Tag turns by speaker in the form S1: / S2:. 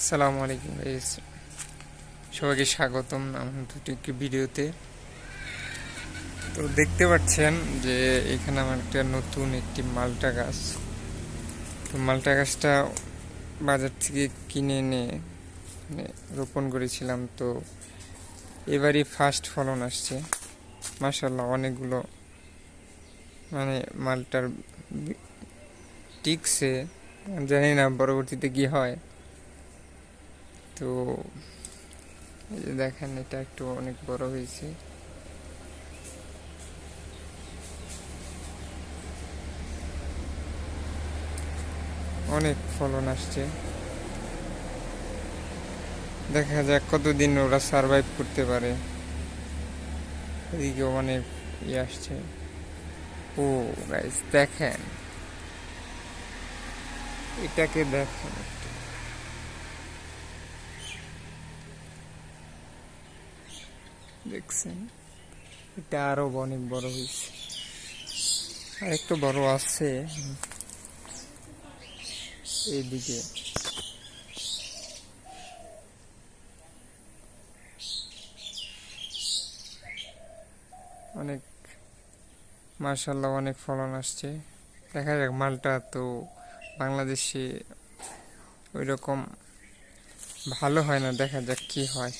S1: আসসালামু আলাইকুম সবাইকে স্বাগতম আমার দুটি একটি ভিডিওতে। তো দেখতে পাচ্ছেন যে এখানে আমার একটা নতুন একটি মালটা গাছ। তো মালটা গাছটা বাজার থেকে কিনে এনে মানে রোপণ করেছিলাম। তো এবারই ফার্স্ট ফলন আসছে। মাসাল্লাহ অনেকগুলো মানে মালটার টিকসে জানি না পরবর্তীতে কী হয়। তো এই যে দেখেন, এটা একটু অনেক বড় হয়েছে। অনেক ফলন আসছে। দেখা যাক কতদিন ওরা সারভাইভ করতে পারে। এদিকে অনেক ইয়ে আসছে। ও গাইস দেখেন। এটাকে দেখেন একটু। দেখছেন। এটা আরও অনেক বড় হয়েছে আর একটু বড় আছে। এইদিকে। অনেক মার্শাল্লাহ অনেক ফলন আসছে। দেখা যাক, মালটা তো বাংলাদেশে ওই রকম ভালো হয় না। দেখা যাক কি হয়।